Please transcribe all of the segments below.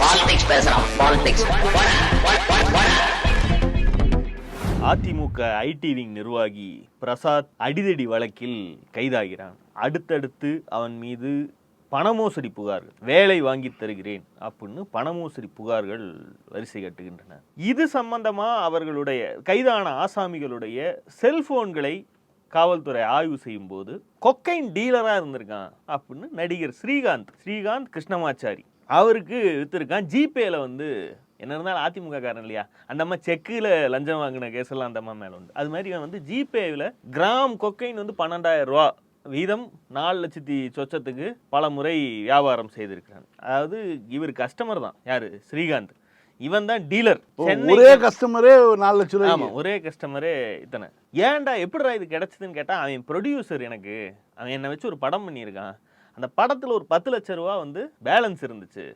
Politics பேசுறான் politics AIADMK IT wing நிர்வாகி பிரசாத் அடிதடி வழக்கில் கைதாகிறான். அடுத்தடுத்து அவன் மீது பணமோசடி புகார்கள். வேலை வாங்கி தருகிறேன் அப்படின்னு பணமோசடி புகார்கள் வரிசை கட்டுகின்றன. இது சம்பந்தமாக அவர்களுடைய கைதான ஆசாமிகளுடைய செல்போன்களை காவல்துறை ஆய்வு செய்யும் போது கொக்கைன் டீலராக இருந்திருக்கான் அப்படின்னு நடிகர் ஸ்ரீகாந்த் ஸ்ரீகாந்த் கிருஷ்ணமாச்சாரி அவருக்கு வித்திருக்கான். ஜிபேல வந்து என்ன இருந்தாலும் அதிமுக காரன் இல்லையா? அந்த அம்மா செக்கில் லஞ்சம் வாங்கின கேஸெல்லாம் அந்த அம்மா மேலே உண்டு. அது மாதிரி வந்து ஜிபேவில் கிராம் கொக்கைன் வந்து பன்னெண்டாயிரம் ரூபா வீதம் நாலு லட்சத்தி சொச்சத்துக்கு பல முறை வியாபாரம் செய்திருக்கிறான். அதாவது இவர் கஸ்டமர் தான். யாரு? ஸ்ரீகாந்த். இவன் தான் டீலர் ஒரே கஸ்டமரே நாலு லட்சம் ஆமா ரூபாய் ஒரே கஸ்டமரே இத்தனை. ஏன்டா எப்படிடா இது கிடைச்சதுன்னு கேட்டா அவன் ப்ரொடியூசர் எனக்கு. அவன் என்னை வச்சு ஒரு படம் பண்ணியிருக்கான். அந்த படத்தில் ஒரு பத்து லட்ச ரூபா வந்து பேலன்ஸ் இருந்துச்சு.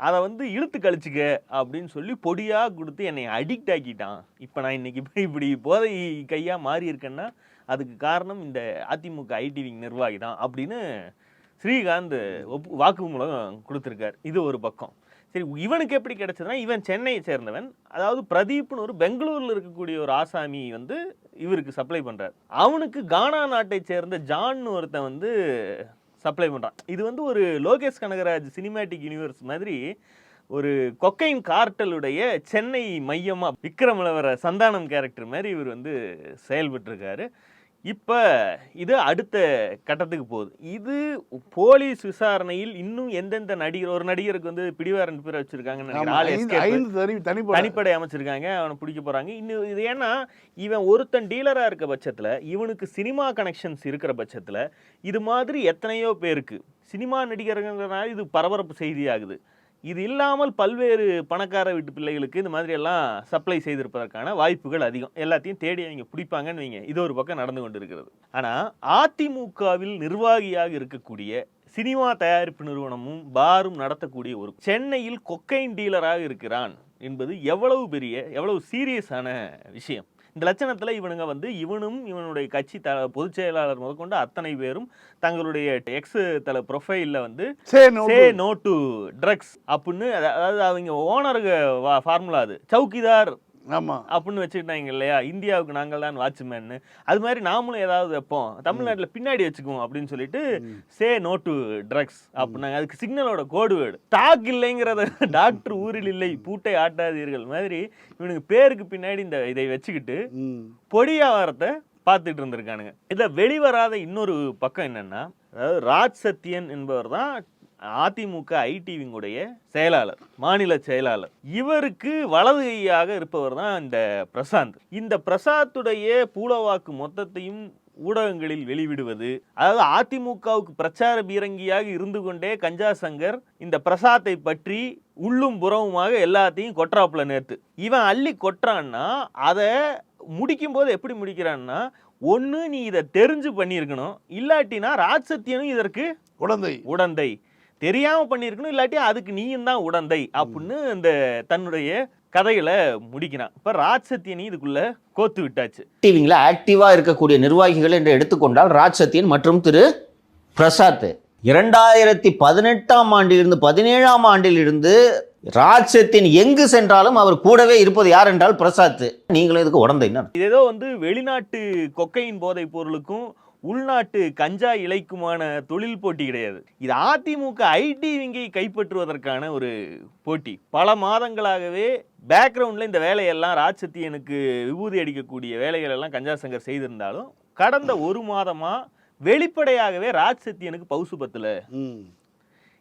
அதை வந்து இழுத்து கழிச்சுக்க அப்படின்னு சொல்லி பொடியாக கொடுத்து என்னை அடிக்ட் ஆக்கிட்டான். இப்போ நான் இன்னைக்கு இப்படி இப்படி போதை கையாக மாறி இருக்கேன்னா அதுக்கு காரணம் இந்த அதிமுக ஐடி விங் நிர்வாகி தான் அப்படின்னு ஸ்ரீகாந்த் ஒப்பு வாக்குமூலம் கொடுத்துருக்கார். இது ஒரு பக்கம். சரி இவனுக்கு எப்படி கிடச்சதுன்னா இவன் சென்னையை சேர்ந்தவன். அதாவது பிரதீப்னு ஒரு பெங்களூரில் இருக்கக்கூடிய ஒரு ஆசாமி வந்து இவருக்கு சப்ளை பண்ணுறார் அவனுக்கு கானா நாட்டை சேர்ந்த ஜான்னு ஒருத்தன் வந்து சப்ளை பண்ணுறான் இது வந்து ஒரு லோகேஷ் கனகராஜ் சினிமேட்டிக் யூனிவர்ஸ் மாதிரி ஒரு கொக்கைன் கார்டலுடைய சென்னை மையமா விக்ரமலவர சந்தானம் கேரக்டர் மாதிரி இவர் வந்து செயல்பட்டுருக்காரு. இப்போ இது அடுத்த கட்டத்துக்கு போகுது. இது போலீஸ் விசாரணையில் இன்னும் எந்தெந்த நடிகர் ஒரு நடிகருக்கு வந்து பிடிவாரன் பேர் வச்சிருக்காங்கன்னு தனிப்படை. அமைச்சிருக்காங்க அவனை பிடிக்க போறாங்க. இன்னும் இது ஏன்னா இவன் ஒருத்தன் டீலரா இருக்க பட்சத்துல இவனுக்கு சினிமா கனெக்ஷன்ஸ் இருக்கிற பட்சத்துல இது மாதிரி எத்தனையோ பேருக்கு சினிமா நடிகர்கள்னால இது பரபரப்பு செய்தியாகுது. இது இல்லாமல் பல்வேறு பணக்கார வீட்டு பிள்ளைகளுக்கு இந்த மாதிரி எல்லாம் சப்ளை செய்திருப்பதற்கான வாய்ப்புகள் அதிகம். எல்லாத்தையும் தேடி அவங்க பிடிப்பாங்கன்னு வைங்க. இது ஒரு பக்கம் நடந்து கொண்டு இருக்கிறது ஆனால் அதிமுகவில் நிர்வாகியாக இருக்கக்கூடிய சினிமா தயாரிப்பு நிறுவனமும் பாரும் நடத்தக்கூடிய ஒரு சென்னையில் கொக்கைன் டீலராக இருக்கிறான் என்பது எவ்வளவு பெரிய எவ்வளவு சீரியஸான விஷயம். இந்த லட்சணத்துல இவனுங்க வந்து இவனும் இவனுடைய கட்சி த பொதுச் செயலாளர் முதற்கொண்டு அத்தனை பேரும் தங்களுடைய எக்ஸ் தல ப்ரொஃபைலில் வந்து சே நோ டு ட்ரக்ஸ் அப்படின்னு அதா- அதாவது அவங்க ஓனருக்கு ஃபார்முலா அது. சௌக்கிதார் ஆமா. அப்படின்னு வச்சுக்கிட்டாங்க இல்லையா? இந்தியாவுக்கு நாங்கள் தான் வாட்ச்மேன்னு. அது மாதிரி நாமளும் ஏதாவது வைப்போம். தமிழ்நாட்டில் பின்னாடி வச்சுக்குவோம் அப்படின்னு சொல்லிட்டு சே நோ டு ட்ரக்ஸ் அப்படின்னாங்க. அதுக்கு சிக்னலோட கோடு வேர்டு ஸ்டாக் இல்லைங்கிறத டாக்டர் ஊரில் இல்லை பூட்டை ஆட்டாதீர்கள் மாதிரி இவனுக்கு பேருக்கு பின்னாடி இந்த இதை வச்சுக்கிட்டு. பொடி வியாபாரத்தை பார்த்துட்டு இருந்திருக்கானுங்க. இதில் வெளிவராத இன்னொரு பக்கம் என்னன்னா அதாவது ராஜ் சத்யன் என்பவர் தான் அதிமுக ஐடி விங்குடைய செயலாளர் மாநில செயலாளர். இவருக்கு வலது கையாக இருப்பவர் தான் இந்த பிரசாந்த். இந்த பிரசாத்துடைய பூலவாக்கு மொத்தத்தையும் ஊடகங்களில் வெளிவிடுவது அதாவது அதிமுகவுக்கு பிரச்சார பீரங்கியாக இருந்து கொண்டே கஞ்சா சங்கர் இந்த பிரசாத்தை பற்றி உள்ளும் புறவுமாக எல்லாத்தையும் கொட்டுறாப்புல நேத்து. இவன் அள்ளி கொட்டுறான்னா அதை முடிக்கும் போது எப்படி முடிக்கிறான்னா ஒன்று நீ இதை தெரிஞ்சு பண்ணியிருக்கணும் இல்லாட்டினா ராஜ் இதற்கு குழந்தை. உடந்தை. தெரியாம பண்ணியிருக்கணும் இல்லாட்டி அதுக்கு நீயும் தான் உடந்தை அப்படின்னு இந்த தன்னுடைய கதைகளை முடிக்கிறான். இப்ப ராஜ் சத்யனி இதுக்குள்ள கோத்து விட்டாச்சு. டிவிங்கில் ஆக்டிவா இருக்கக்கூடிய நிர்வாகிகள் என்று எடுத்துக்கொண்டால் ராஜ் சத்யன் மற்றும் திரு பிரசாத். இரண்டாயிரத்தி பதினெட்டாம் ஆண்டிலிருந்து பதினேழாம் ஆண்டிலிருந்து ராஜ் சத்யன் எங்கு சென்றாலும் அவர் கூடவே இருப்பது யார் என்றால் பிரசாத். நீங்களும் இதுக்கு உடந்தைன்னா இது ஏதோ வந்து வெளிநாட்டு கொக்கையின் போதைப் பொருளுக்கும் உள்நாட்டு கஞ்சா இலைக்குமான தொழில் போட்டி கிடையாது. இது அதிமுக ஐடி விங்கை கைப்பற்றுவதற்கான ஒரு போட்டி. பல மாதங்களாகவே பேக்ரவுண்டில் இந்த வேலையெல்லாம் ராஜ் சத்தியனுக்கு விபூதி அடிக்கக்கூடிய வேலைகள் எல்லாம் கஞ்சா சங்கர் செய்திருந்தாலும் கடந்த ஒரு மாதமா வெளிப்படையாகவே ராஜ் சத்தியனுக்கு பவுசு பத்துல.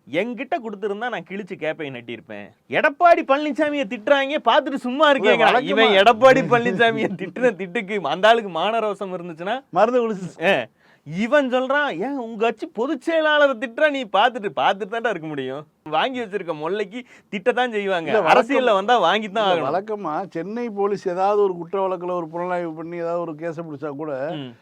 என்கிட்ட கொடுத்திருந்தா நான் கிழிச்சு கேப்பை நட்டியிருப்பேன் எடப்பாடி பழனிசாமியை திட்டுறாங்க பார்த்துட்டு சும்மா இருக்கீங்க இவன் எடப்பாடி பழனிசாமியை திட்டுன திட்டுக்கு அந்த ஆளுக்கு மானரோசம் இருந்துச்சுன்னா மருந்து குடிச்சு ஏ, இவன் சொல்றான் ஏன் உங்க கட்சி பொதுச் செயலாளரை திட்டுறா? நீ பார்த்துட்டு பார்த்துட்டு தான்டா இருக்க முடியும். வாங்கி வச்சிருக்க முல்லைக்கு திட்டத்தான் செய்வாங்க. அரசியல்ல வந்தா வாங்கி தான் இல்ல, ஆகணும். வழக்கமா சென்னை போலீஸ் ஏதாவது ஒரு குற்ற வழக்குல ஒரு புலனாய்வு பண்ணி ஏதாவது ஒரு கேஸை பிடிச்சா கூட.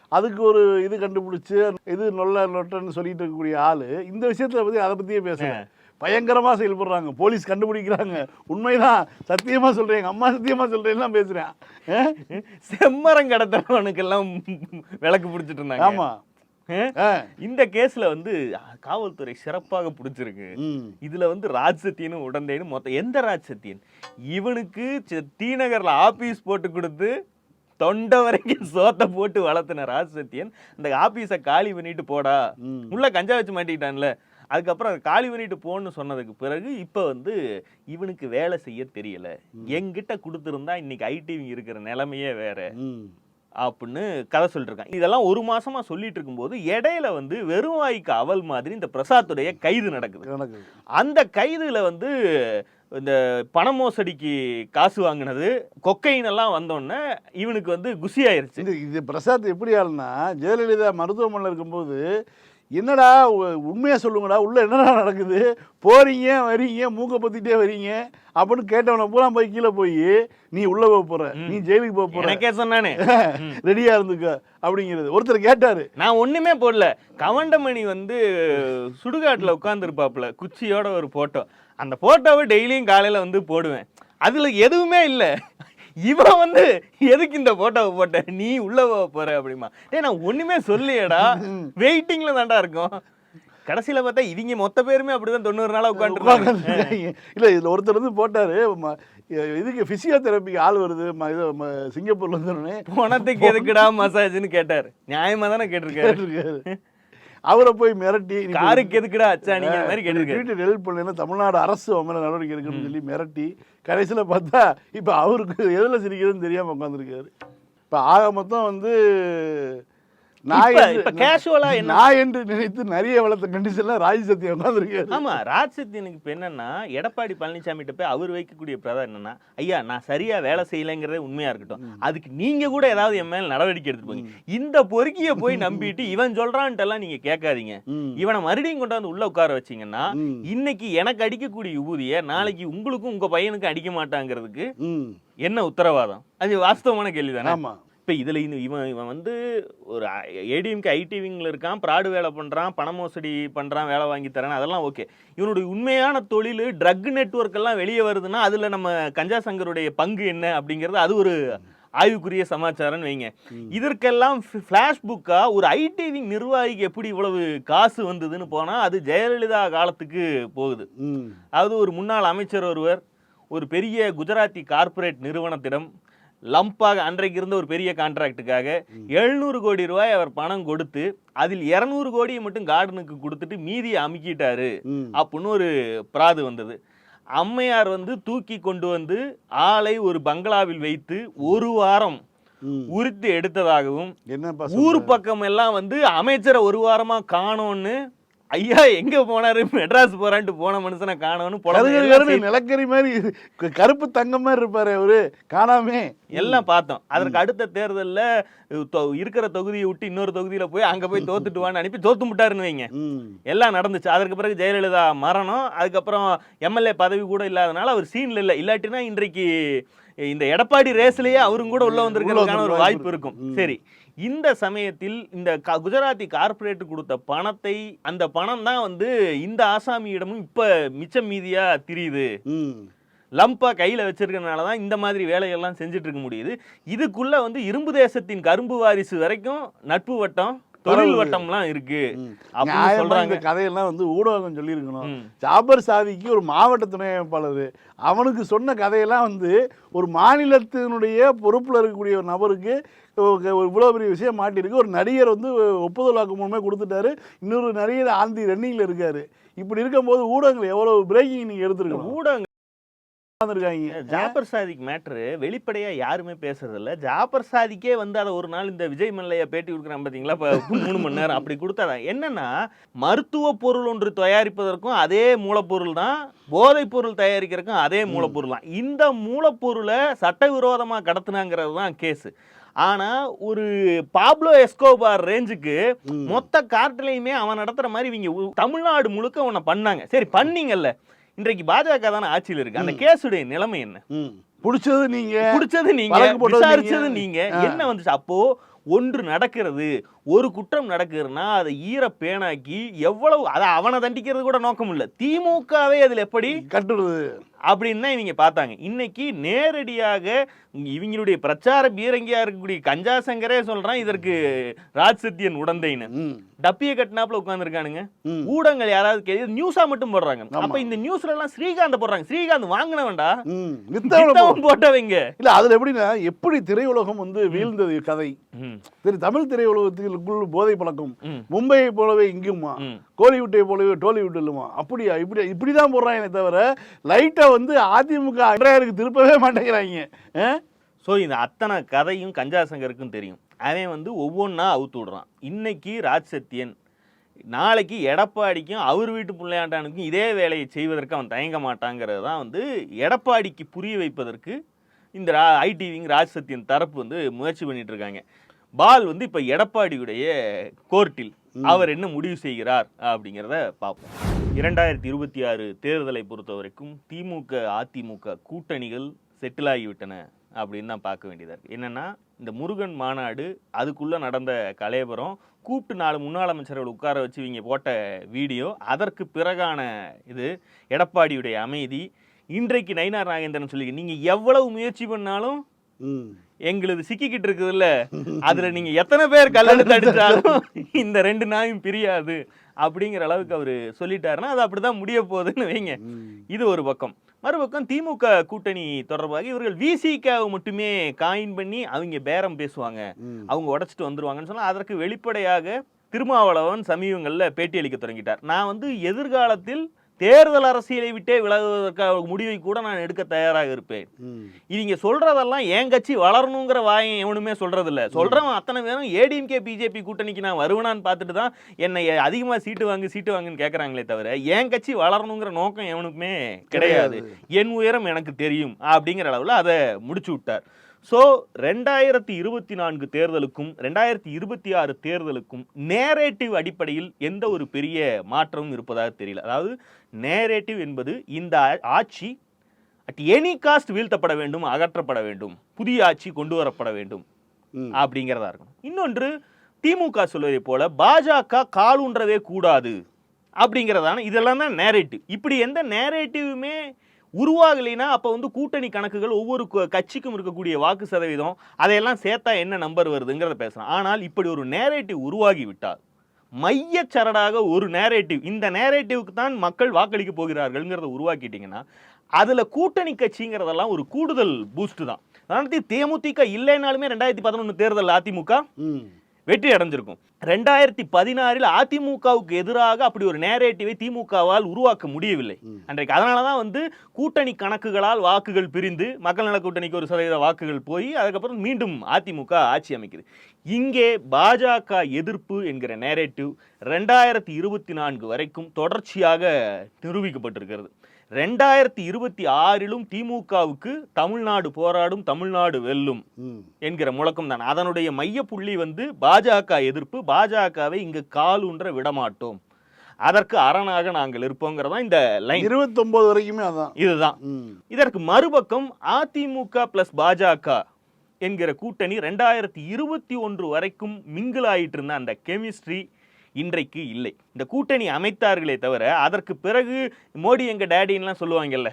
அதுக்கு ஒரு இது கண்டுபிடிச்சு இது நொல்ல நொட்டன்னு சொல்லிட்டு இருக்கக்கூடிய ஆளு இந்த விஷயத்துல பத்தி அதை பத்தியே பேசுறேன் பயங்கரமா செயல்படுறாங்க. போலீஸ் கண்டுபிடிக்கிறாங்க. உண்மைதான். சத்தியமா சொல்றேன். எங்க அம்மா சத்தியமா சொல்றேன் பேசுறேன். ஆ? செம்மரம் கடத்துறவனுக்கெல்லாம் விளக்கு பிடிச்சிட்டு இருந்தாங்க. ஆமா. ஆ. இந்த கேஸ்ல வந்து காவல்துறை சிறப்பாக பிடிச்சிருக்கு. இதுல வந்து ராஜ் சத்தியனும் உடந்தேனும் மொத்தம் எந்த ராஜ் சத்தியன் இவனுக்கு சி- டி நகர்ல ஆபீஸ் போட்டு கொடுத்து தொண்டை வரைக்கும் சோத்தை போட்டு வளர்த்தின ராஜ் சத்தியன் இந்த ஆபீஸை காலி பண்ணிட்டு போடா. உள்ள கஞ்சா வச்சு மாட்டிக்கிட்டான்ல. அதுக்கப்புறம் அதை காலி பண்ணிட்டு போன்னு சொன்னதுக்கு பிறகு இப்போ வந்து இவனுக்கு வேலை செய்ய தெரியல. எங்கிட்ட கொடுத்துருந்தா இன்னைக்கு ஐடிவி இருக்கிற நிலைமையே வேற. அப்படின்னு கதை சொல்லிட்டு இருக்கான் இதெல்லாம் ஒரு மாசமா சொல்லிட்டு இருக்கும்போது இடையில வந்து வெறும் வாய்க்கு அவல் மாதிரி இந்த பிரசாத்துடைய கைது நடக்குது. நடக்குது. அந்த கைதுல வந்து இந்த பண மோசடிக்கு காசு வாங்கினது கொக்கைன் எல்லாம் வந்தோடனே இவனுக்கு வந்து குசி ஆயிருச்சு. இது இது பிரசாத் எப்படி ஆளுனா ஜெயலலிதா மருத்துவமனையில் இருக்கும்போது என்னடா உ- உண்மையா சொல்லுங்கடா உள்ள என்னடா நடக்குது? போறீங்க வரீங்க மூக்க பத்திட்டே வரீங்க அப்படின்னு கேட்டவனை பூரா போய் கீழே போய் நீ உள்ள போக போற நீ ஜெயிலுக்கு போக எனக்கே சொன்னானே. ரெடியா இருந்துக்க அப்படிங்கிறது. ஒருத்தர் கேட்டாரு. நான் ஒண்ணுமே போடல. கவண்டமணி வந்து சுடுகாட்டுல உட்கார்ந்துருப்பாப்புல குச்சியோட ஒரு போட்டோ அந்த போட்டோவை டெய்லியும் காலையில வந்து போடுவேன். அதுல எதுவுமே இல்ல. இவன் வந்து எதுக்கு இந்த போட்டோவை போட்ட? நீ உள்ள போக போற அப்படிமா. டேய் நான் ஒண்ணுமே சொல்லியேடா வெயிட்டிங்ல தான்டா இருக்கும். கடைசியில பார்த்தா இவங்க மொத்த பேருமே அப்படிதான் தொண்ணூறு நாளா உட்காந்துருக்காங்க. இல்ல இதுல ஒருத்தர் வந்து போட்டாரு. இதுக்கு பிசியோதெரபிக்கு ஆள் வருது. இது சிங்கப்பூர்ல இருந்தோடனே பணத்துக்கு எதுக்குடா மசாஜ்னு கேட்டாரு. நியாயமா தானே கேட்டிருக்காரு. அவரை போய் மிரட்டி நீ காருக்கு எதுக்குடா அச்சானிங்கிற மாதிரி கேட்டிருக்காரு ட்வீட்டர் ஹெல்ப் பண்ணலைன்னா தமிழ்நாடு அரசு அவன் மேல நடவடிக்கை எடுக்கணும்னு சொல்லி மிரட்டி கடைசியில பார்த்தா இப்ப அவருக்கு எதுல சிரிக்கிறதுன்னு தெரியாம உட்காந்துருக்காரு இப்ப ஆக மொத்தம் வந்து நான் இப்ப- என்ன- நான் என்று நினைத்து நிறைய வளர்த்த கண்டிஷன்ல ராஜ் உட்காந்துருக்காரு ஆமா ராஜ்சத்தியனுக்கு இப்ப என்னன்னா எடப்பாடி பழனிசாமிகிட்ட போய் அவர் வைக்கக்கூடிய பிரதம் என்னன்னா ஐயா நான் சரியா வேலை செய்யலைங்கிறதே உண்மையா இருக்கட்டும். அதுக்கு நீங்க கூட ஏதாவது என் மேல நடவடிக்கை எடுத்து போங்க. இந்த பொறுக்கிய போய் நம்பிட்டு இவன் சொல்றான்ட்டு எல்லாம் நீங்க கேட்காதீங்க. இவனை மறுபடியும் கொண்டு வந்து உள்ள உட்கார வச்சீங்கன்னா. இன்னைக்கு எனக்கு அடிக்கக்கூடிய விபூதிய நாளைக்கு உங்களுக்கும் உங்க பையனுக்கும் அடிக்க மாட்டாங்கிறதுக்கு என்ன உத்தரவாதம்? அது வாஸ்தவமான கேள்விதானே? ஆமா. இப்போ இதில் இவன் இவன் வந்து ஒரு ஏடிஎம்கே ஐடிவிங்கில் இருக்கான் ப்ராடு வேலை பண்ணுறான் பண மோசடி பண்ணுறான் வேலை வாங்கி தரேன் அதெல்லாம் ஓகே இவனுடைய உண்மையான தொழில் ட்ரக் நெட்வொர்க் எல்லாம் வெளியே வருதுன்னா அதில் நம்ம கஞ்சா சங்கருடைய பங்கு என்ன அப்படிங்கிறது அது ஒரு ஆய்வுக்குரிய சமாச்சாரம்னு வைங்க. இதற்கெல்லாம் ஃப்ளாஷ் புக்காக ஒரு ஐடிவிங் நிர்வாகிக்கு எப்படி இவ்வளவு காசு வந்ததுன்னு போனால் அது ஜெயலலிதா காலத்துக்கு போகுது. அதாவது ஒரு முன்னாள் அமைச்சர் ஒருவர் ஒரு பெரிய குஜராத்தி கார்ப்பரேட் நிறுவனத்திடம் லம்பாக அன்றைக்கு இருந்த ஒரு பெரிய கான்ட்ராக்டுக்காக எழுநூறு கோடி ரூபாய் அவர் பணம் கொடுத்து அதில் இரநூறு கோடியை மட்டும் கார்டனுக்கு கொடுத்துட்டு மீதியை அமுக்கிட்டாரு அப்படின்னு ஒரு பிராது வந்தது. அம்மையார் வந்து தூக்கி கொண்டு வந்து ஆளை ஒரு பங்களாவில் வைத்து ஒரு வாரம் உரித்து எடுத்ததாகவும் என்னப்பா ஊர்? பக்கம் எல்லாம் வந்து அமைச்சரை ஒரு வாரமா காணோன்னு ஐயா எங்க போனாரு? மெட்ராஸ் போறான்ட்டு போன மனுஷனை கருன்னு நிலக்கரி மாதிரி கருப்பு தங்கம் மாதிரி இருப்பாரு அவரு. காணாமே. எல்லாம் பார்த்தோம். அதற்கு அடுத்த தேர்தல்ல இருக்கிற தொகுதியை விட்டு இன்னொரு தொகுதியில போய் அங்க போய் தோத்துட்டு வான்னு அனுப்பி தோத்து முட்டாருன்னு வைங்க. எல்லாம் நடந்துச்சு. அதற்கு பிறகு ஜெயலலிதா மரணம். அதுக்கப்புறம் எம்எல்ஏ பதவி கூட இல்லாதனால அவர் சீன்ல இல்ல. இல்லாட்டினா இன்றைக்கு இந்த எடப்பாடி ரேஸ்லயே அவரும் கூட உள்ள வந்திருக்கிறதுக்கான ஒரு வாய்ப்பு இருக்கும். சரி. இந்த சமயத்தில் இந்த குஜராத்தி கார்ப்பரேட் கொடுத்த பணத்தை அந்த பணம் தான் வந்து இந்த ஆசாமியிடமும் இப்ப மிச்சம் மீதியா திரியுது. லம்பா கையில் வச்சிருக்கனால தான் இந்த மாதிரி வேலையெல்லாம் செஞ்சுட்டு இருக்க முடியுது. இதுக்குள்ள வந்து இரும்பு தேசத்தின் கரும்பு வாரிசு வரைக்கும் நட்பு வட்டம் தொழில். வட்டம்லாம் இருக்கு. சொல்றாங்க. கதையெல்லாம் வந்து ஊடகம் சொல்லியிருக்கணும். ஜாபர் சாதிக்கு ஒரு மாவட்ட துணை அமைப்பாளர். அவனுக்கு சொன்ன கதையெல்லாம் வந்து ஒரு மாநிலத்தினுடைய பொறுப்பில் இருக்கக்கூடிய ஒரு நபருக்கு இவ்வளோ பெரிய விஷயம் மாட்டியிருக்கு. ஒரு நடிகர் வந்து ஒப்புதல் வாக்குமூலமே கொடுத்துட்டாரு. இன்னொரு நடிகர் ஆந்தி ரன்னிங்கில் இருக்காரு. இப்படி இருக்கும்போது ஊடகங்கள் எவ்வளோ பிரேக்கிங் நீங்கள் எடுத்துருக்கணும் ஊடகங்க உட்காந்துருக்காங்க ஜாபர் சாதிக் மேட்ரு வெளிப்படையா யாருமே பேசுறது இல்ல ஜாபர் சாதிக்கே வந்து அதை ஒரு நாள் இந்த விஜய் மல்லையா பேட்டி கொடுக்குறான் பாத்தீங்களா? இப்ப மூணு மணி நேரம் அப்படி கொடுத்தாதான். என்னன்னா மருத்துவ பொருள் ஒன்று தயாரிப்பதற்கும் அதே மூலப்பொருள் தான் போதைப் பொருள் தயாரிக்கிறதுக்கும் அதே மூலப்பொருள் தான். இந்த மூலப்பொருளை சட்டவிரோதமா கடத்துனாங்கிறது தான் கேஸ் ஆனா ஒரு பாப்லோ எஸ்கோபார் ரேஞ்சுக்கு. மொத்த கார்ட்டிலையுமே அவன் நடத்துற மாதிரி இவங்க தமிழ்நாடு முழுக்க உன்னை பண்ணாங்க. சரி பண்ணீங்கல்ல. இன்றைக்கு பாஜக தானே ஆட்சியில் இருக்கு. அந்த கேஸுடைய நிலைமை என்ன? பிடிச்சது நீங்க பிடிச்சது நீங்க விசாரிச்சது நீங்க. என்ன வந்துச்சு? அப்போ ஒன்று நடக்கிறது. ஒரு குற்றம் நடக்குதுன்னா அதை ஈர பேனாக்கி எவ்வளவு அதை அவனை தண்டிக்கிறது கூட நோக்கம் இல்ல. திமுகவே அதுல எப்படி? கட்டுறது. அப்படின்னு தான் இவங்க பார்த்தாங்க. இன்னைக்கு நேரடியாக இவங்களுடைய பிரச்சார பீரங்கியா இருக்கக்கூடிய கஞ்சா சங்கரே சொல்றான் இதற்கு ராஜ் சத்யன் உடந்தைன்னு. டப்பிய கட்டினாப்புல உட்காந்துருக்கானுங்க. ஊடகங்கள் யாராவது கே- நியூஸா மட்டும் போடுறாங்க. அப்ப இந்த நியூஸ்ல எல்லாம் ஸ்ரீகாந்த் போடுறாங்க. ஸ்ரீகாந்த் வாங்கினவன்டா. போட்டவங்க. இல்ல அதுல எப்படின்னா எப்படி திரையுலகம் வந்து வீழ்ந்தது கதை? திரு தமிழ் திரையுலகத்துக்குள் போதை பழக்கம். மும்பையை போலவே இங்குமா. கோலிவுட்டை போலவே டோலிவுட் இல்லைமா அப்படியா இப்படி இப்படிதான் போடுறாங்க தவிர லைட்டா வந்து அதிமுக அன்றையருக்கு திருப்பவே மாட்டேங்கிறாங்க? ஸோ இந்த அத்தனை கதையும் கஞ்சா சங்கருக்கும் தெரியும். அவன் வந்து ஒவ்வொன்றா அவுத்து விடுறான். இன்னைக்கு ராஜ் சத்யன் நாளைக்கு எடப்பாடிக்கும் அவர் வீட்டு பிள்ளையாண்டானுக்கும் இதே வேலையை செய்வதற்கு அவன் தயங்க மாட்டாங்கிறது தான் வந்து எடப்பாடிக்கு புரிய வைப்பதற்கு இந்த ஐடிவிங் ராஜ் சத்யன் தரப்பு வந்து முயற்சி பண்ணிட்டு இருக்காங்க. பால் வந்து இப்போ எடப்பாடியுடைய கோர்ட்டில் அவர் என்ன முடிவு செய்கிறார் அப்படிங்கிறத பார்ப்போம். இரண்டாயிரத்தி இருபத்தி ஆறு தேர்தலை பொறுத்த வரைக்கும் திமுக அதிமுக கூட்டணிகள் செட்டில் ஆகிவிட்டன அப்படின்னு தான் பார்க்க வேண்டியதாக இருக்குது என்னென்னா இந்த முருகன் மாநாடு அதுக்குள்ளே நடந்த கலையபுரம் கூப்பிட்டு நாலு முன்னாள் அமைச்சர்கள் உட்கார வச்சு இவங்க போட்ட வீடியோ அதற்கு பிறகான இது எடப்பாடியுடைய அமைதி. இன்றைக்கு நயினார் நாகேந்திரன் சொல்லி நீங்கள் எவ்வளவு முயற்சி பண்ணாலும். எங்களது சிக்கிக்கிட்டு இருக்குதுல்ல அதுல நீங்க எத்தனை பேர் கல்லெடுத்து அடிச்சாலும் இந்த ரெண்டு நாயும் பிரியாது அப்படிங்கிற அளவுக்கு அவரு சொல்லிட்டாருன்னா அது அப்படிதான் முடிய போகுதுன்னு வைங்க. இது ஒரு பக்கம். மறுபக்கம் திமுக கூட்டணி தொடர்பாக இவர்கள் விசிகாவை மட்டுமே காயின் பண்ணி அவங்க பேரம் பேசுவாங்க. அவங்க உடைச்சிட்டு வந்துருவாங்கன்னு சொன்னா அதற்கு வெளிப்படையாக திருமாவளவன் சமீபங்களில் பேட்டி அளிக்க தொடங்கிட்டார். நான் வந்து எதிர்காலத்தில் தேர்தல் அரசியலை விட்டே விலகுவதற்கான முடிவை கூட நான் எடுக்க தயாராக இருப்பேன். இவங்க சொல்றதெல்லாம் என் கட்சி வளரணுங்கிற வாயம் எவனுமே சொல்றது இல்ல சொல்றவன் அத்தனை பேரும் ஏடிஎம்கே பிஜேபி கூட்டணிக்கு நான் வருவனான்னு பார்த்துட்டு தான் என்னை அதிகமா சீட்டு வாங்கு சீட்டு வாங்குன்னு கேட்கறாங்களே தவிர என் கட்சி வளரணுங்கிற நோக்கம் எவனுக்குமே கிடையாது. என் உயரம் எனக்கு தெரியும் அப்படிங்கிற அளவில் அதை முடிச்சு விட்டார். ஸோ ரெண்டாயிரத்தி இருபத்தி நான்கு தேர்தலுக்கும் ரெண்டாயிரத்தி இருபத்தி ஆறு தேர்தலுக்கும் நேரேட்டிவ் அடிப்படையில் எந்த ஒரு பெரிய மாற்றமும் இருப்பதாக தெரியல. அதாவது நேரேட்டிவ் என்பது இந்த ஆட்சி அட் எனி காஸ்ட் வீழ்த்தப்பட வேண்டும் அகற்றப்பட வேண்டும் புதிய ஆட்சி கொண்டு வரப்பட வேண்டும். அப்படிங்கிறதா இருக்கும் இன்னொன்று திமுக சொல்வதை போல பாஜக காலூன்றவே கூடாது அப்படிங்கிறதான இதெல்லாம் தான் நேரேட்டிவ் இப்படி எந்த நேரேட்டிவுமே உருவாகலைன்னா அப்போ வந்து கூட்டணி கணக்குகள் ஒவ்வொரு கட்சிக்கும் இருக்கக்கூடிய வாக்கு சதவீதம் அதையெல்லாம் சேர்த்தா என்ன நம்பர் வருதுங்கிறத பேசலாம். ஆனால் இப்படி ஒரு நேரேட்டிவ் உருவாகி விட்டால் மையச்சரடாக ஒரு நேரேட்டிவ் இந்த நேரேட்டிவ்க்கு தான் மக்கள் வாக்களிக்க போகிறார்கள்ங்கிறத உருவாக்கிட்டீங்கன்னா அதில் கூட்டணி கட்சிங்கிறதெல்லாம் ஒரு கூடுதல் பூஸ்ட் தான். அதனால தேமுதிக இல்லைனாலுமே ரெண்டாயிரத்தி பதினொன்று தேர்தல் அதிமுக? வெற்றி அடைஞ்சிருக்கும். ரெண்டாயிரத்தி பதினாறில் அதிமுகவுக்கு எதிராக அப்படி ஒரு நேரேட்டிவை திமுகவால் உருவாக்க முடியவில்லை. அன்றைக்கு அதனால தான் வந்து கூட்டணி கணக்குகளால் வாக்குகள் பிரிந்து மக்கள் நல கூட்டணிக்கு ஒரு சதவீத வாக்குகள் போய் அதுக்கப்புறம் மீண்டும் அதிமுக ஆட்சி அமைக்குது. இங்கே பாஜக எதிர்ப்பு என்கிற நேரேட்டிவ் ரெண்டாயிரத்தி இருபத்தி நான்கு வரைக்கும் தொடர்ச்சியாக நிரூபிக்கப்பட்டிருக்கிறது. ரெண்டாயிரத்தி இருபத்தி ஆறிலும் திமுகவுக்கு தமிழ்நாடு போராடும் தமிழ்நாடு வெல்லும். என்கிற முழக்கம் தான் அதனுடைய மையப்புள்ளி வந்து பாஜக எதிர்ப்பு. பாஜகவை இங்கு காலூன்ற விடமாட்டோம். அதற்கு அரணாக நாங்கள் இருப்போங்கிறதா இந்த லைன். இருபத்தொன்பது வரைக்குமே அதான். இதுதான். இதற்கு மறுபக்கம் அதிமுக பிளஸ் பாஜக என்கிற கூட்டணி ரெண்டாயிரத்தி இருபத்தி ஒன்று வரைக்கும் மிங்கிள் ஆயிட்டு இருந்த அந்த கெமிஸ்ட்ரி இன்றைக்கு இல்லை. இந்த கூட்டணி அமைத்தார்களே தவிர அதற்கு பிறகு மோடி எங்க டேடின்லாம் சொல்லுவாங்கல்ல.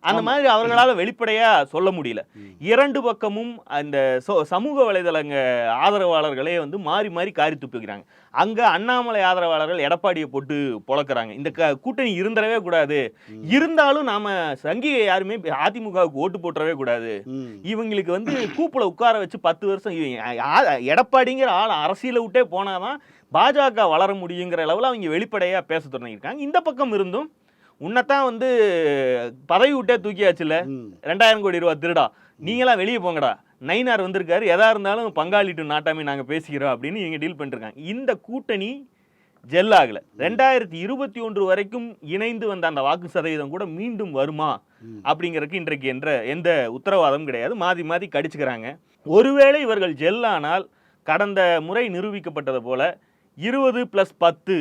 அந்த மாதிரி அவர்களால வெளிப்படையா சொல்ல முடியல. இரண்டு பக்கமும் அந்த சோ- சமூக வலைதளங்க ஆதரவாளர்களே வந்து மாறி மாறி காரி துப்புகிறாங்க. அங்க அண்ணாமலை ஆதரவாளர்கள் எடப்பாடியை போட்டு பொழக்கிறாங்க. இந்த க- கூட்டணி இருந்துடவே கூடாது. இருந்தாலும் நாம சங்கிகை யாருமே அதிமுகவுக்கு ஓட்டு போட்டுறவே கூடாது. இவங்களுக்கு வந்து கூப்புல உட்கார வச்சு பத்து வருஷம் எடப்பாடிங்கிற ஆள் அரசியலை விட்டே போனாதான் பாஜக வளர முடியுங்கிற அளவில் அவங்க வெளிப்படையா பேச தொடங்கியிருக்காங்க. இந்த பக்கம் இருந்தும் உன்னைத்தான் வந்து பதவி விட்டே தூக்கியாச்சுல. ரெண்டாயிரம் கோடி ரூபா திருடா. நீங்களாம் வெளியே போங்கடா. நைனார் வந்திருக்காரு. எதா இருந்தாலும் பங்காளி டு நாட்டாமே நாங்க பேசிக்கிறோம் அப்படின்னு இவங்க டீல் பண்ணிருக்காங்க. இந்த கூட்டணி ஜெல் ஆகல. ரெண்டாயிரத்தி இருபத்தி ஒன்று வரைக்கும் இணைந்து வந்த அந்த வாக்கு சதவீதம் கூட மீண்டும் வருமா. அப்படிங்கறதுக்கு இன்றைக்கு என்ற எந்த உத்தரவாதம் கிடையாது. மாதி மாதி கடிச்சுக்கிறாங்க. ஒருவேளை இவர்கள் ஜெல்லானால் கடந்த முறை நிரூபிக்கப்பட்டது போல இருபது பிளஸ் பத்து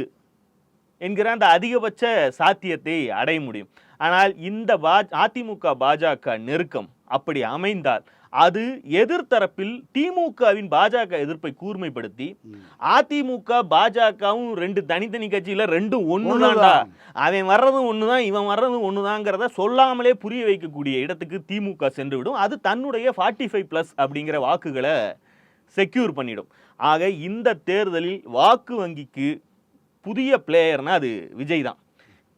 என்கிற அந்த அதிகபட்ச சாத்தியத்தை அடைய முடியும். ஆனால் இந்த பா அதிமுக பாஜக நெருக்கம் அப்படி அமைந்தால் அது எதிர்த்தரப்பில் திமுகவின் பாஜக எதிர்ப்பை கூர்மைப்படுத்தி அதிமுக பாஜகவும் ரெண்டு தனித்தனி கட்சியில ரெண்டும் ஒண்ணுதான்டா. ஒண்ணுதான். அவன் வர்றதும் ஒண்ணுதான் இவன் வர்றதும் ஒண்ணுதாங்கிறத சொல்லாமலே புரிய வைக்கக்கூடிய இடத்துக்கு திமுக சென்று விடும் அது தன்னுடைய ஃபார்ட்டி ஃபைவ் ப்ளஸ் அப்படிங்கிற வாக்குகளை செக்யூர் பண்ணிடும். ஆக இந்த தேர்தலில் வாக்கு வங்கிக்கு புதிய பிளேயர்னால் அது விஜய் தான்.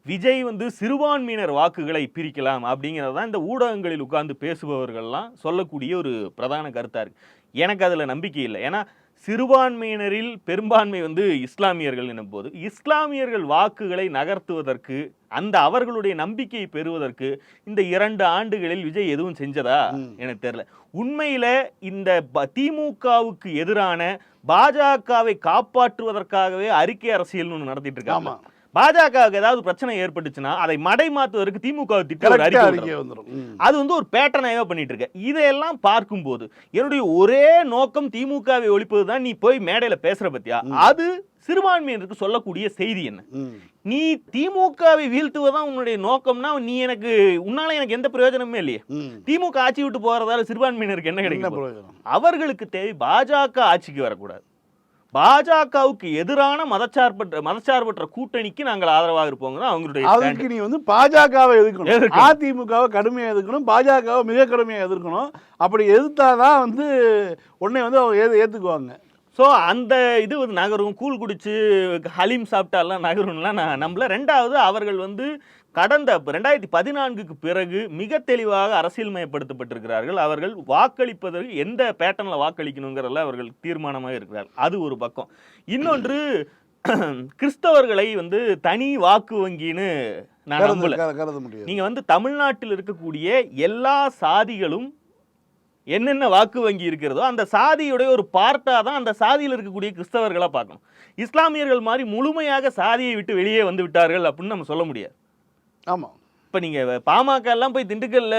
விஜய் வந்து சிறுபான்மையினர் வாக்குகளை பிரிக்கலாம் அப்படிங்கிறது தான் இந்த ஊடகங்களில் உட்கார்ந்து பேசுபவர்கள்லாம் சொல்லக்கூடிய ஒரு பிரதான கருத்தாக இருக்குது எனக்கு அதில் நம்பிக்கை இல்லை. ஏன்னா சிறுபான்மையினரில் பெரும்பான்மை வந்து இஸ்லாமியர்கள் எனும் போது இஸ்லாமியர்கள் வாக்குகளை நகர்த்துவதற்கு அந்த அவர்களுடைய நம்பிக்கையை பெறுவதற்கு இந்த இரண்டு ஆண்டுகளில் விஜய் எதுவும் செஞ்சதா. எனக்கு தெரியல. உண்மையில இந்த திமுகவுக்கு எதிரான பாஜகவை காப்பாற்றுவதற்காகவே அறிக்கை அரசியல் ஒன்று நடத்திட்டு இருக்காங்க. பாஜகவுக்கு ஏதாவது பிரச்சனை ஏற்பட்டுச்சுன்னா அதை மடைமாத்துவதற்கு திமுக திட்ட ஒரு அறிக்கை. வந்துடும். அது வந்து ஒரு பேட்டர்னாவே பண்ணிட்டு இருக்க. இதையெல்லாம் பார்க்கும்போது என்னுடைய ஒரே நோக்கம் திமுகவை ஒழிப்பது தான் நீ போய் மேடையில பேசுற பத்தியா? அது சிறுபான்மையினருக்கு சொல்லக்கூடிய செய்தி என்ன. நீ திமுகவை வீழ்த்துவதான் உன்னுடைய நோக்கம்னா நீ எனக்கு உன்னால எனக்கு எந்த பிரயோஜனமே இல்லையே. திமுக ஆட்சி விட்டு போறதால சிறுபான்மையினருக்கு என்ன கிடைக்கும்? அவர்களுக்கு தேவை பாஜக ஆட்சிக்கு வரக்கூடாது. பாஜகவுக்கு எதிரான மதச்சார்பற்ற மதச்சார்பற்ற கூட்டணிக்கு நாங்கள் ஆதரவாக இருப்போங்க அவங்களுடைய. அதுக்கு நீ வந்து பாஜகவை எதிர்க்கணும். அதிமுகவை கடுமையா எதிர்க்கணும். பாஜகவை மிக கடுமையா எதிர்க்கணும். அப்படி எதிர்த்தாதான் வந்து உன்னை வந்து அவங்க ஏத்து ஏத்துக்குவாங்க. ஸோ அந்த இது வந்து நகரும். கூழ் குடிச்சு ஹலீம் சாப்பிட்டாலாம் நகரும்லாம் நான் நம்பல. ரெண்டாவது அவர்கள் வந்து கடந்த ரெண்டாயிரத்தி பதினான்குக்கு பிறகு மிக தெளிவாக அரசியல் மயப்படுத்தப்பட்டிருக்கிறார்கள் அவர்கள் வாக்களிப்பதற்கு எந்த பேட்டர்னில் வாக்களிக்கணுங்கிறதுல அவர்கள் தீர்மானமாக இருக்கிறார்கள். அது ஒரு பக்கம். இன்னொன்று கிறிஸ்தவர்களை வந்து தனி வாக்கு வங்கின்னு நான் நம்பல. நீங்க வந்து தமிழ்நாட்டில் இருக்கக்கூடிய எல்லா சாதிகளும் என்னென்ன வாக்கு வங்கி இருக்கிறதோ அந்த சாதியுடைய ஒரு பார்ட்டாக தான் அந்த சாதியில் இருக்கக்கூடிய கிறிஸ்தவர்களாக பார்க்கணும். இஸ்லாமியர்கள் மாதிரி முழுமையாக சாதியை விட்டு வெளியே வந்து விட்டார்கள் அப்படின்னு நம்ம சொல்ல முடியாது. ஆமா. இப்போ நீங்கள் பாமக எல்லாம் போய் திண்டுக்கல்ல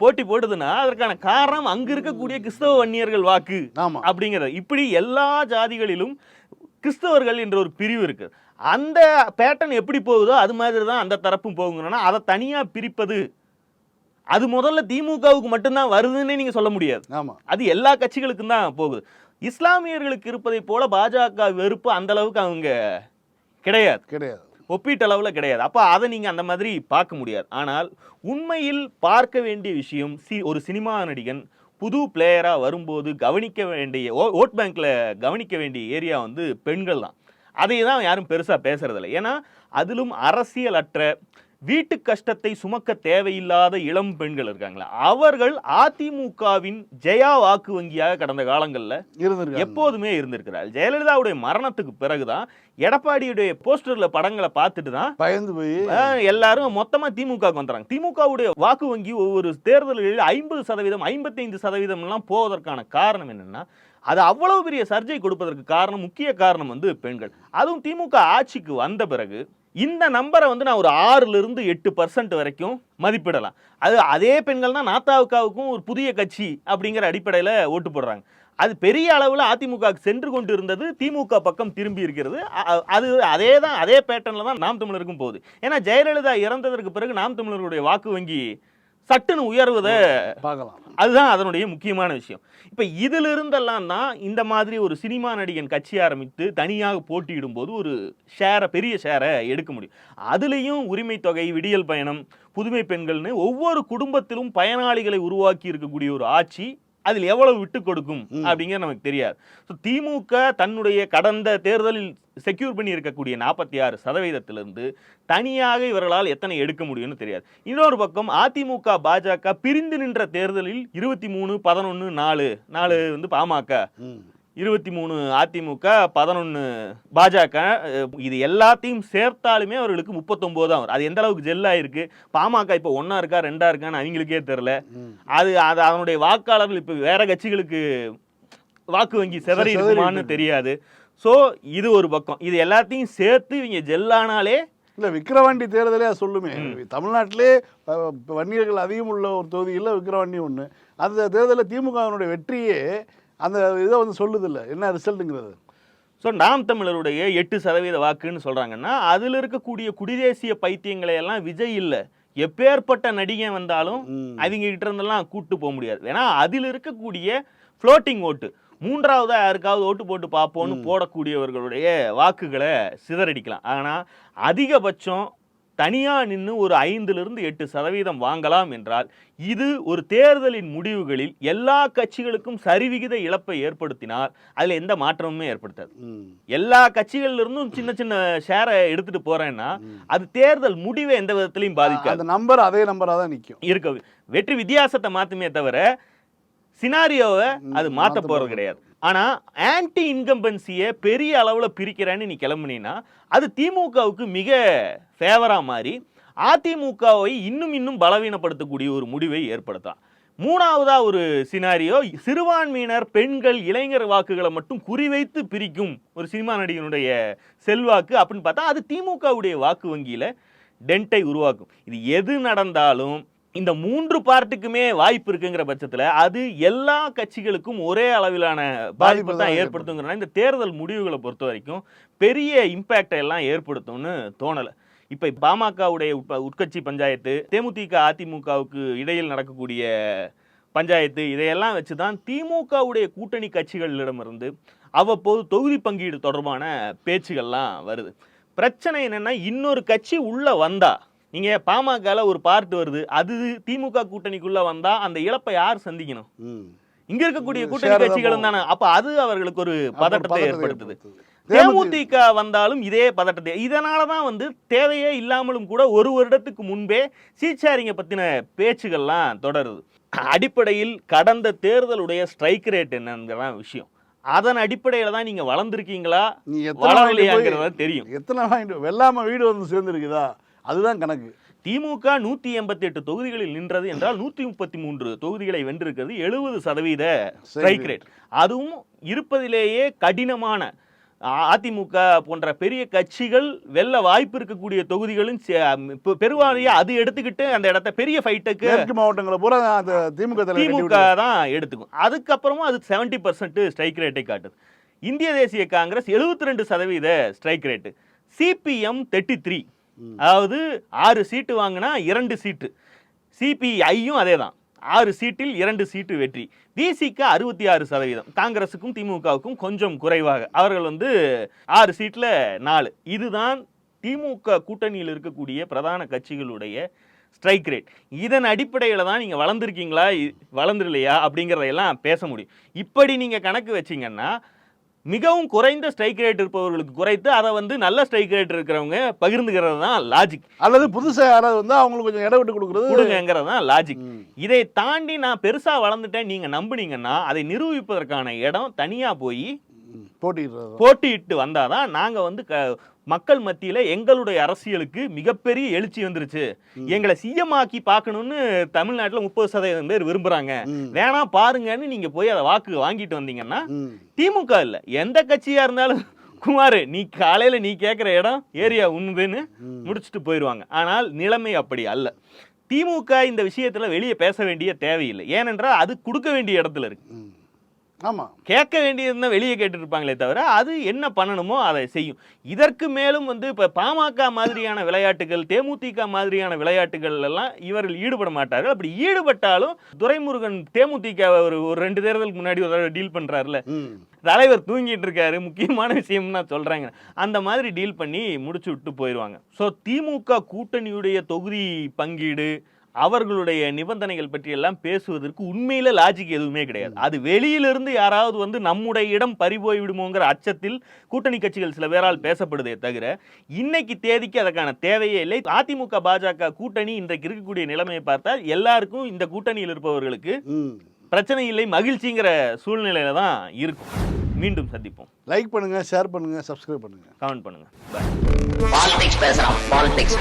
போட்டி போடுதுன்னா அதற்கான காரணம் அங்கே இருக்கக்கூடிய கிறிஸ்தவ வன்னியர்கள் வாக்கு ஆமா. அப்படிங்கிறது இப்படி எல்லா ஜாதிகளிலும் கிறிஸ்தவர்கள் என்ற ஒரு பிரிவு இருக்கு. அந்த பேட்டர்ன் எப்படி போகுதோ அது மாதிரி தான் அந்த தரப்பும் போகுங்கன்னா அதை தனியாக பிரிப்பது அது முதல்ல திமுகவுக்கு மட்டும்தான் வருதுன்னே நீங்கள் சொல்ல முடியாது. ஆமா. அது எல்லா கட்சிகளுக்கும் தான் போகுது. இஸ்லாமியர்களுக்கு இருப்பதை போல பாஜக வெறுப்பு அந்த அளவுக்கு அவங்க கிடையாது. கிடையாது. ஒப்பீட்டளவில் கிடையாது. அப்போ அதை நீங்கள் அந்த மாதிரி பார்க்க முடியாது. ஆனால் உண்மையில் பார்க்க வேண்டிய விஷயம் சி ஒரு சினிமா நடிகன் புது பிளேயராக வரும்போது கவனிக்க வேண்டிய ஓ ஓட் பேங்க்கில் கவனிக்க வேண்டிய ஏரியா வந்து பெண்கள் தான் அதை தான் யாரும் பெருசாக பேசுறதில்ல. ஏன்னா அதிலும் அரசியலற்ற வீட்டு கஷ்டத்தை சுமக்க தேவையில்லாத இளம் பெண்கள் இருக்காங்களா அவர்கள் அதிமுகவின் ஜெயா வாக்கு வங்கியாக கடந்த காலங்களில் எப்போதுமே இருந்திருக்கிறார். ஜெயலலிதாவுடைய மரணத்துக்கு பிறகுதான் எடப்பாடியுடைய போஸ்டர்ல படங்களை பார்த்துட்டு தான் பயந்து போய் எல்லாரும் மொத்தமா திமுக வந்துறாங்க. திமுகவுடைய வாக்கு வங்கி ஒவ்வொரு தேர்தல்களில் ஐம்பது சதவீதம் ஐம்பத்தைந்து சதவீதம் எல்லாம் போவதற்கான காரணம் என்னன்னா அது அவ்வளவு பெரிய சர்ஜை கொடுப்பதற்கு காரணம் முக்கிய காரணம் வந்து பெண்கள். அதுவும் திமுக ஆட்சிக்கு வந்த பிறகு இந்த நம்பரை வந்து நான் ஒரு ஆறுலேருந்து எட்டு பர்சன்ட் வரைக்கும் மதிப்பிடலாம். அது அதே பெண்கள் தான் நாத்தாவுக்காவுக்கும் ஒரு புதிய கட்சி அப்படிங்கிற அடிப்படையில் ஓட்டு போடுறாங்க. அது பெரிய அளவில் அதிமுக சென்று கொண்டு இருந்தது திமுக பக்கம் திரும்பி இருக்கிறது. அது அதே தான் அதே பேட்டர்னில் தான் நாம் தமிழருக்கும் போகுது. ஏன்னா ஜெயலலிதா இறந்ததற்கு பிறகு நாம் தமிழருடைய வாக்கு வங்கி சட்டுன்னு உயர்வதை பார்க்கலாம். அதுதான் அதனுடைய முக்கியமான விஷயம். இப்போ இதிலிருந்தெல்லாம் தான் இந்த மாதிரி ஒரு சினிமா நடிகன் கட்சி ஆரம்பித்து தனியாக போட்டியிடும் போது ஒரு ஷேரை பெரிய ஷேரை எடுக்க முடியும். அதுலேயும் உரிமை தொகை விடியல் பயணம் புதுமை பெண்கள்னு ஒவ்வொரு குடும்பத்திலும் பயனாளிகளை உருவாக்கி இருக்கக்கூடிய ஒரு ஆட்சி அதில் எவ்வளவு விட்டு கொடுக்கும். அப்படிங்கிறது நமக்கு தெரியாது. ஸோ திமுக தன்னுடைய கடந்த தேர்தலில் செக்யூர் பண்ணி இருக்கக்கூடிய நாற்பத்தி ஆறு சதவீதத்திலிருந்து தனியாக இவர்களால் எத்தனை எடுக்க முடியும்னு தெரியாது. இன்னொரு பக்கம் அதிமுக பாஜக பிரிந்து நின்ற தேர்தலில் இருபத்தி மூணு பதினொன்று நாலு நாலு வந்து பாமக. இருபத்தி மூணு அதிமுக பதினொன்று பாஜக இது எல்லாத்தையும் சேர்த்தாலுமே அவர்களுக்கு முப்பத்தொம்போது தான் வரும். அது எந்த அளவுக்கு இருக்கு பாமக இப்போ ஒன்றா இருக்கா ரெண்டா இருக்கான்னு அவங்களுக்கே தெரில அது அது அதனுடைய வாக்காளர்கள் இப்போ வேற கட்சிகளுக்கு வாக்கு வங்கி சிதறி இருக்குமான்னு இருக்கு. தெரியாது. ஸோ இது ஒரு பக்கம். இது எல்லாத்தையும் சேர்த்து இவங்க ஜெல்லானாலே இல்ல விக்கிரவாண்டி தேர்தலே சொல்லுமே. தமிழ்நாட்டிலே வன்னியர்கள் அதிகம் உள்ள ஒரு தொகுதியில் விக்கிரவாண்டி ஒன்று அந்த தேர்தலில் திமுகவினுடைய வெற்றியே அந்த இதை வந்து சொல்லுதில்ல. என்ன ரிசல்ட்டுங்கிறது? ஸோ நாம் தமிழருடைய எட்டு சதவீத வாக்குன்னு சொல்கிறாங்கன்னா அதில் இருக்கக்கூடிய குடிதேசிய பைத்தியங்களை எல்லாம் விஜய் இல்லை. எப்பேற்பட்ட நடிகன் வந்தாலும். அவங்க கிட்ட இருந்தெல்லாம் கூட்டு போக முடியாது. ஏன்னா அதில் இருக்கக்கூடிய ஃப்ளோட்டிங் ஓட்டு மூன்றாவதா யாருக்காவது ஓட்டு போட்டு பார்ப்போம்னு போடக்கூடியவர்களுடைய வாக்குகளை சிதறடிக்கலாம். ஆனால் அதிகபட்சம் தனியாக நின்று ஒரு ஐந்திலிருந்து எட்டு சதவீதம் வாங்கலாம் என்றால் இது ஒரு தேர்தலின் முடிவுகளில் எல்லா கட்சிகளுக்கும் சரிவிகித இழப்பை ஏற்படுத்தினால் அதில் எந்த மாற்றமுமே ஏற்படுத்தாது. எல்லா கட்சிகள்ல இருந்தும் சின்ன சின்ன ஷேரை எடுத்துட்டு போறேன்னா அது தேர்தல் முடிவை எந்த விதத்திலையும் பாதிக்காது. அந்த நம்பர் அதே நம்பரா தான் நிக்கும். இருக்க வெற்றி வித்தியாசத்தை மாத்துமே தவிர சினாரியோவை அது போறது போறது. கிடையாது. ஆனா ஆன்டி இன்கம்பன்சியை பெரிய அளவுல பிரிக்கிறேன்னு நீ கிளம்புனீன்னா அது திமுகவுக்கு மிக ஃபேவரா மாறி அதிமுகவை இன்னும் இன்னும் பலவீனப்படுத்தக்கூடிய ஒரு முடிவை ஏற்படுத்தலாம். மூணாவதா ஒரு சினாரியோ சிறுபான்மையினர் பெண்கள் இளைஞர் வாக்குகளை மட்டும் குறிவைத்து பிரிக்கும் ஒரு சினிமா நடிகனுடைய செல்வாக்கு அப்படின்னு பார்த்தா அது திமுகவுடைய வாக்கு வங்கியில டென்ட்டை உருவாக்கும். இது எது நடந்தாலும் இந்த மூன்று பார்ட்டுக்குமே வாய்ப்பு இருக்குங்கிற பட்சத்துல அது எல்லா கட்சிகளுக்கும் ஒரே அளவிலான பாதிப்பை தான் ஏற்படுத்துங்கிறனா இந்த தேர்தல் முடிவுகளை பொறுத்த வரைக்கும் பெரிய இம்பேக்டை எல்லாம் ஏற்படுத்தும்னு தோணலை. இப்போ பாமகவுடைய உட்ப- உட்கட்சி பஞ்சாயத்து தேமுதிக அதிமுகவுக்கு இடையில் நடக்கக்கூடிய பஞ்சாயத்து இதையெல்லாம் வச்சு தான் திமுகவுடைய கூட்டணி கட்சிகளிடமிருந்து அவ்வப்போது தொகுதி பங்கீடு தொடர்பான பேச்சுகள்லாம் வருது. பிரச்சனை என்னன்னா இன்னொரு கட்சி உள்ள வந்தா நீங்க பாமகல ஒரு பார்ட் வருது. அது திமுக கூட்டணிக்குள்ள வந்தா அந்த இழப்பை யார் சந்திக்கணும். இங்க இருக்கக்கூடிய கூட்டணி கட்சிகளும். தானே. அப்ப அது அவர்களுக்கு ஒரு பதட்டத்தை ஏற்படுத்துது. தேமுதிக வந்தாலும் இதே பதட்டத்தை. இதனால தான் வந்து தேவையே இல்லாமலும் கூட ஒரு வருடத்துக்கு முன்பே சீட்சாரிங்க பத்தின பேச்சுகள்லாம் தொடருது. அடிப்படையில் கடந்த தேர்தலுடைய ஸ்ட்ரைக் ரேட் என்னங்கிறதான் விஷயம். அதன் அடிப்படையில தான் நீங்க வளர்ந்துருக்கீங்களா? வளரலையாங்கிறத தெரியும். எத்தனை வெள்ளாம வீடு வந்து சேர்ந்துருக்குதா? அதுதான் கணக்கு. திமுக நூத்தி எண்பத்தி எட்டு தொகுதிகளில் நின்றது என்றால் நூத்தி முப்பத்தி மூன்று தொகுதிகளை வென்றிருக்கிறது எழுபது சதவீத ஸ்ட்ரைக் ரேட். அதுவும் இருப்பதிலேயே கடினமான அதிமுக போன்ற பெரிய கட்சிகள் வெல்ல வாய்ப்பு இருக்கக்கூடிய தொகுதிகளும் பெருவாரியா அது எடுத்துக்கிட்டு அந்த இடத்த பெரிய ஃபைட்டுக்கு மேற்கு மாவட்டங்களை பூரா அந்த திமுக திமுக. தான் எடுத்துக்கும். அதுக்கப்புறமும் அது 70% பர்சன்ட் ஸ்ட்ரைக் ரேட்டை காட்டுது. இந்திய தேசிய காங்கிரஸ் 72% ரெண்டு சதவீத strike rate CPM thirty three அதாவது ஆறு சீட்டு வாங்கினா இரண்டு சீட்டு. சிபிஐயும் அதே தான் ஆறு சீட்டில் இரண்டு சீட்டு வெற்றி. விசிக்கு அறுபத்தி ஆறு சதவீதம். காங்கிரஸுக்கும் திமுகவுக்கும் கொஞ்சம் குறைவாக. அவர்கள் வந்து ஆறு சீட்டில் நாலு. இதுதான் திமுக கூட்டணியில் இருக்கக்கூடிய பிரதான கட்சிகளுடைய ஸ்ட்ரைக் ரேட் இதன் அடிப்படையில் தான் நீங்கள் வளர்ந்துருக்கீங்களா வளர்ந்துருலையா அப்படிங்கிறதையெல்லாம் பேச முடியும். இப்படி நீங்கள் கணக்கு வச்சீங்கன்னா மிகவும் குறைந்த ஸ்ட்ரைக் ரேட் இருப்பவர்களுக்கு குறைத்து அதை வந்து நல்ல ஸ்ட்ரைக் ரேட் இருக்கிறவங்க பகிர்ந்துக்கிறது தான் லாஜிக் அல்லது புதுசா யாராவது வந்து அவங்களுக்கு கொஞ்சம் இடம் விட்டு கொடுக்குறது கொடுங்கிறது தான் லாஜிக். இதை தாண்டி நான் பெருசா வளர்ந்துட்டேன் நீங்க நம்புனீங்கன்னா அதை நிரூபிப்பதற்கான இடம் தனியா போய் ம், போட்டியிடுறது. போட்டியிட்டு வந்தாதான் நாங்க வந்து மக்கள் மத்தியில எங்களுடைய அரசியலுக்கு மிகப்பெரிய எழுச்சி வந்துருச்சு. எங்களை சிஎம் ஆக்கி பார்க்கணும்னு தமிழ்நாட்டுல முப்பது சதவீதம் பேர் விரும்புறாங்க. ம். வேணாம் பாருங்கன்னு நீங்க போய் அதை வாக்கு வாங்கிட்டு வந்தீங்கன்னா. திமுக இல்ல. எந்த கட்சியா இருந்தாலும் குமார் நீ காலையில நீ கேட்குற இடம் ஏரியா உண்ணுதுன்னு முடிச்சுட்டு போயிடுவாங்க ஆனால் நிலைமை அப்படி அல்ல. திமுக இந்த விஷயத்துல வெளியே பேச வேண்டிய தேவையில்லை. ஏனென்றால் அது கொடுக்க வேண்டிய இடத்துல இருக்கு. ம். ஆமா. கேட்க வேண்டியதுன்னா வெளியே கேட்டுட்டு இருப்பாங்களே தவிர அது என்ன பண்ணணுமோ அதை செய்யும். இதற்கு மேலும் வந்து இப்ப பாமக மாதிரியான விளையாட்டுகள் தேமுதிக மாதிரியான விளையாட்டுகள் எல்லாம் இவர்கள் ஈடுபட மாட்டார்கள். அப்படி ஈடுபட்டாலும் துரைமுருகன் தேமுதிக ஒரு ஒரு ரெண்டு தேர்தலுக்கு முன்னாடி ஒரு டீல் பண்றாருல. ம். தலைவர் தூங்கிட்டு இருக்காரு. முக்கியமான விஷயம் நான் சொல்றாங்க. அந்த மாதிரி டீல் பண்ணி முடிச்சு விட்டு போயிடுவாங்க ஸோ திமுக கூட்டணியுடைய தொகுதி பங்கீடு அவர்களுடைய நிபந்தனைகள் பற்றி எல்லாம் பேசுவதற்கு உண்மையில லாஜிக் எதுவுமே கிடையாது. அது வெளியிலிருந்து யாராவது வந்து நம்முடைய இடம் பறிபோய் விடுமோங்கிற அச்சத்தில் கூட்டணி கட்சிகள் சில பேரால் பேசப்படுதே தவிர இன்னைக்கு தேதிக்கு அதற்கான தேவையே இல்லை. அதிமுக பாஜக கூட்டணி இன்றைக்கு இருக்கக்கூடிய நிலைமையை பார்த்தால் எல்லாருக்கும் இந்த கூட்டணியில் இருப்பவர்களுக்கு ம். பிரச்சனை இல்லை மகிழ்ச்சிங்கிற சூழ்நிலையில தான் இருக்கும். மீண்டும் சந்திப்போம். லைக் பண்ணுங்க ஷேர் பண்ணுங்க சப்ஸ்கிரைப் பண்ணுங்க. கமெண்ட் பண்ணுங்க. பாலிடிக்ஸ் பேசுறான் பாலிடிக்ஸ்